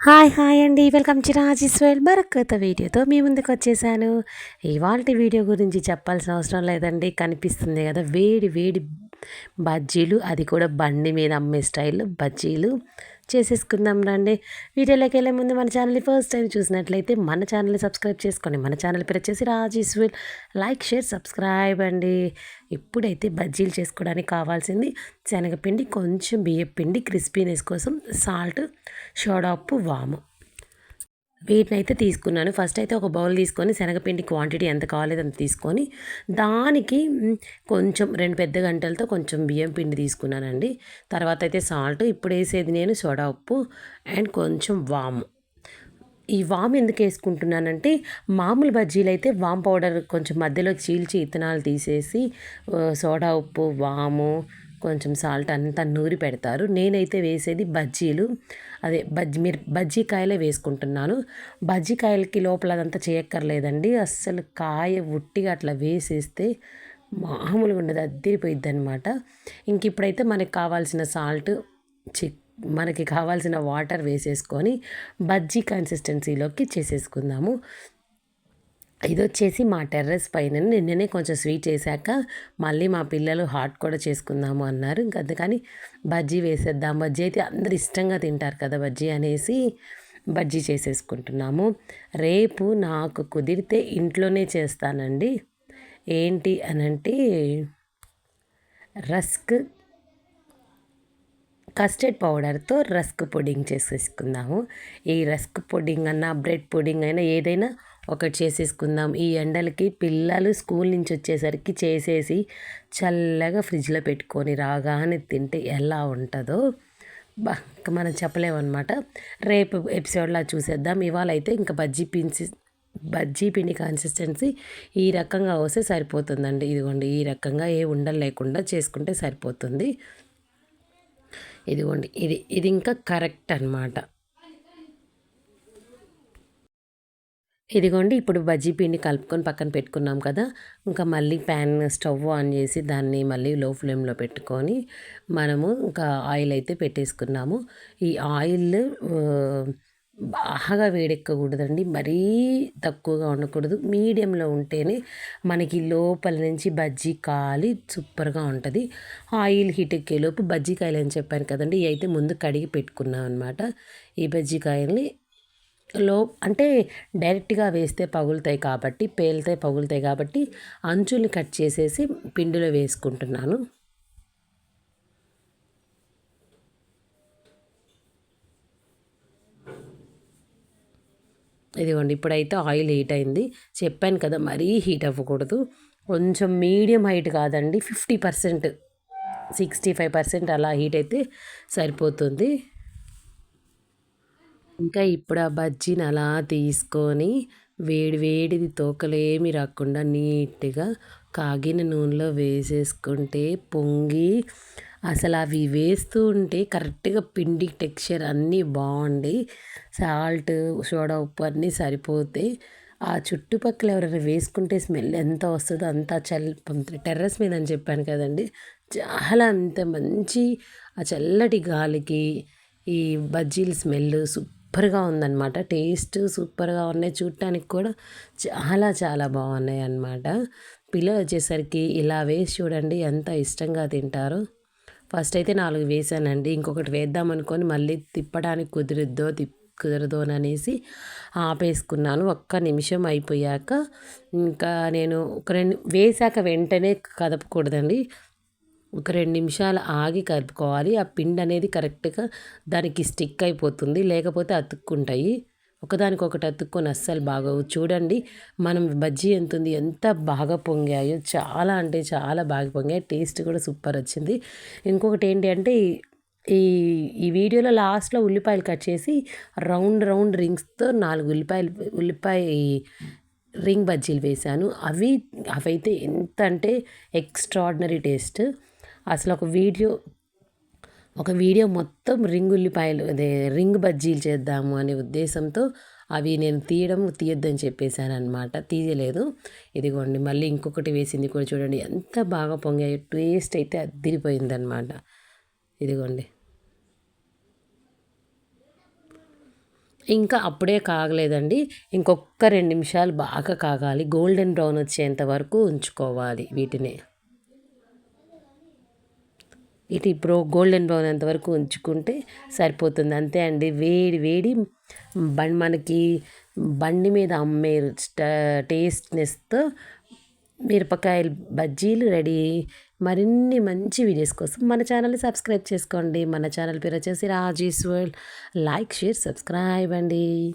Hi hi అండి. Welcome to Rajeshwar మరొక కొత్త వీడియోతో మీ ముందుకు వచ్చేసాను. ఇవాళ వీడియో గురించి చెప్పాల్సిన అవసరం లేదండి. కనిపిస్తుంది కదా వేడి వేడి బజ్జీలు. అది కూడా బండి మీద అమ్మే స్టైల్లో బజ్జీలు. చేసేసుకుందాం రండి. వీడియోలోకి వెళ్ళే ముందు మన ఛానల్ని ఫస్ట్ టైం చూసినట్లయితే మన ఛానల్ని సబ్స్క్రైబ్ చేసుకోండి మన ఛానల్ పేరు వచ్చేసి విల్ లైక్ షేర్ సబ్స్క్రైబ్ అండి. ఇప్పుడైతే బజ్జీలు చేసుకోవడానికి కావాల్సింది శనగపిండి కొంచెం బియ్యపిండి క్రిస్పీనెస్ కోసం సాల్ట్ సోడా ఉప్పు వాము. వీటిని అయితే తీసుకున్నాను. ఫస్ట్ అయితే ఒక బౌల్ తీసుకొని శనగపిండి క్వాంటిటీ ఎంత కావాలేదు అంత తీసుకొని దానికి కొంచెం రెండు పెద్ద గంటలతో కొంచెం బియ్యం పిండి తీసుకున్నానండి. తర్వాత అయితే సాల్ట్ ఇప్పుడు వేసేది నేను సోడా ఉప్పు అండ్ కొంచెం వాము. ఈ వామ్ ఎందుకు వేసుకుంటున్నానంటే మామూలు బజ్జీలు అయితే వామ్ పౌడర్ కొంచెం మధ్యలో చీల్చి ఇత్తనాలు తీసేసి సోడా ఉప్పు వాము కొంచెం సాల్ట్ అంతా నూరి పెడతారు. నేనైతే వేసేది బజ్జీలు. అదే బజ్జీ మీరు బజ్జీ కాయలే వేసుకుంటున్నాను. బజ్జీ కాయలకి లోపల అదంతా చేయక్కర్లేదండి. అస్సలు కాయ ఉట్టిగా అట్లా వేసేస్తే మామూలుగా ఉండదు అద్దరిపోయిద్ది అనమాట ఇంక ఇప్పుడైతే మనకి కావాల్సిన సాల్ట్ చిక్ మనకి కావాల్సిన వాటర్ వేసేసుకొని బజ్జీ కన్సిస్టెన్సీలోకి చేసేసుకుందాము. ఇది వచ్చేసి మా టెర్రస్ పైన నిన్ననే కొంచెం స్వీట్ చేశాక మళ్ళీ మా పిల్లలు హాట్ కూడా చేసుకుందాము అన్నారు. ఇంకా అందుకని బజ్జీ వేసేద్దాం. బజ్జీ అయితే అందరు ఇష్టంగా తింటారు కదా బజ్జీ అనేసి బజ్జీ చేసేసుకుంటున్నాము. రేపు నాకు కుదిరితే ఇంట్లోనే చేస్తానండి. ఏంటి అనంటే రస్క్ కస్టర్డ్ పౌడర్తో రస్క్ పుడింగ్ చేసేసుకుందాము. ఈ రస్క్ పుడింగ్ అన్నా బ్రెడ్ పుడింగ్ అయినా ఏదైనా ఒకటి చేసేసుకుందాం. ఈ ఎండలకి పిల్లలు స్కూల్ నుంచి వచ్చేసరికి చేసేసి చల్లగా ఫ్రిడ్జ్లో పెట్టుకొని రాగానే తింటే ఎలా ఉంటుందో బా మనం చెప్పలేమన్నమాట. రేపు ఎపిసోడ్లో చూసేద్దాం. ఇవాళ అయితే ఇంకా బజ్జీ పించి బజ్జీ పిండి కన్సిస్టెన్సీ ఈ రకంగా వస్తే సరిపోతుందండి. ఇదిగోండి ఈ రకంగా ఏ ఉండలు లేకుండా చేసుకుంటే సరిపోతుంది. ఇదిగోండి ఇది ఇది ఇంకా కరెక్ట్ అనమాట ఇదిగోండి ఇప్పుడు బజ్జీ పిండి కలుపుకొని పక్కన పెట్టుకున్నాం కదా. ఇంకా మళ్ళీ ప్యాన్ స్టవ్ ఆన్ చేసి దాన్ని మళ్ళీ లో ఫ్లేమ్లో పెట్టుకొని మనము ఇంకా ఆయిల్ అయితే పెట్టేసుకున్నాము. ఈ ఆయిల్ బాగా వేడెక్కకూడదండి. మరీ తక్కువగా ఉండకూడదు. మీడియంలో ఉంటేనే మనకి లోపల నుంచి బజ్జీ కాలి సూపర్గా ఉంటుంది. ఆయిల్ హీట్ ఎక్కేలోపు బజ్జీకాయలు అని చెప్పాను కదండి ఇవి అయితే ముందు కడిగి పెట్టుకున్నాం అనమాట ఈ బజ్జీకాయల్ని లో అంటే డైరెక్ట్గా వేస్తే పగులుతాయి కాబట్టి పేలుతాయి పగులుతాయి కాబట్టి అంచుల్ని కట్ చేసేసి పిండిలో వేసుకుంటున్నాను. ఇదిగోండి ఇప్పుడైతే ఆయిల్ హీట్ అయింది. చెప్పాను కదా మరీ హీట్ అవ్వకూడదు. కొంచెం మీడియం హైట్ కాదండి fifty percent sixty five percent అలా హీట్ అయితే సరిపోతుంది. ఇంకా ఇప్పుడు ఆ బజ్జీని అలా తీసుకొని వేడి వేడిది తోకలేమి రాకుండా నీట్గా కాగిన నూనెలో వేసేసుకుంటే పొంగి అసలు అవి వేస్తూ ఉంటే కరెక్ట్గా పిండి టెక్స్చర్ అన్నీ బాగుండి సాల్ట్ సోడా ఉప్పు అన్నీ సరిపోతే ఆ చుట్టుపక్కల ఎవరైనా వేసుకుంటే స్మెల్ ఎంత వస్తుందో అంత చల్ టెర్రస్ మీద అని చెప్పాను కదండి. చాలా అంత మంచి ఆ చల్లటి గాలికి ఈ బజ్జీల స్మెల్ సూపర్గా ఉందన్నమాట. టేస్ట్ సూపర్గా ఉన్నాయి. చూడటానికి కూడా చాలా చాలా బాగున్నాయి అన్నమాట. పిల్లలు వచ్చేసరికి ఇలా వేసి చూడండి ఎంత ఇష్టంగా తింటారు. ఫస్ట్ అయితే నాలుగు వేసానండి. ఇంకొకటి వేద్దాం అనుకొని మళ్ళీ తిప్పడానికి కుదిరిద్దో తిప్ కుదరదో అనేసి ఆపేసుకున్నాను. ఒక్క నిమిషం అయిపోయాక ఇంకా నేను ఒక రెండు వేసాక వెంటనే కదపకూడదండి. ఒక రెండు నిమిషాలు ఆగి కలుపుకోవాలి. ఆ పిండి అనేది కరెక్ట్గా దానికి స్టిక్ అయిపోతుంది. లేకపోతే అతుక్కుంటాయి. ఒకదానికొకటి అతుక్కొని అస్సలు బాగోవు. చూడండి మనం బజ్జీ ఎంత ఉంది ఎంత బాగా పొంగాయో. చాలా అంటే చాలా బాగా పొంగాయి. టేస్ట్ కూడా సూపర్ వచ్చింది. ఇంకొకటి ఏంటి అంటే ఈ ఈ వీడియోలో లాస్ట్లో ఉల్లిపాయలు కట్ చేసి రౌండ్ రౌండ్ రింగ్స్తో నాలుగు ఉల్లిపాయలు ఉల్లిపాయ రింగ్ బజ్జీలు వేశాను. అవి అవైతే ఎంత అంటే ఎక్స్ట్రాడినరీ టేస్ట్. అసలు ఒక వీడియో ఒక వీడియో మొత్తం రింగ్ ఉల్లిపాయలు అదే రింగ్ బజ్జీలు చేద్దాము అనే ఉద్దేశంతో అవి నేను తీయడం తీయొద్దని చెప్పేశాను అనమాట తీయలేదు. ఇదిగోండి మళ్ళీ ఇంకొకటి వేసింది కూడా చూడండి. ఎంత బాగా పొంగాయి టేస్ట్ అయితే అద్దిరిపోయిందనమాట ఇదిగోండి. ఇంకా అప్పుడే కాగలేదండి. ఇంకొక రెండు నిమిషాలు బాగా కాగాలి. గోల్డెన్ బ్రౌన్ వచ్చేంత వరకు ఉంచుకోవాలి వీటిని. ఇటు ఇప్పుడు గోల్డెన్ బ్రౌన్ అంతవరకు ఉంచుకుంటే సరిపోతుంది. అంతే అండి. వేడి వేడి బండి మనకి బండి మీద అమ్మే టేస్ట్నెస్తో మిరపకాయలు బజ్జీలు రెడీ. మరిన్ని మంచి వీడియోస్ కోసం మన ఛానల్ని సబ్స్క్రైబ్ చేసుకోండి. మన ఛానల్ పేరు వచ్చేసి Rajesh world. Like share subscribe అండి.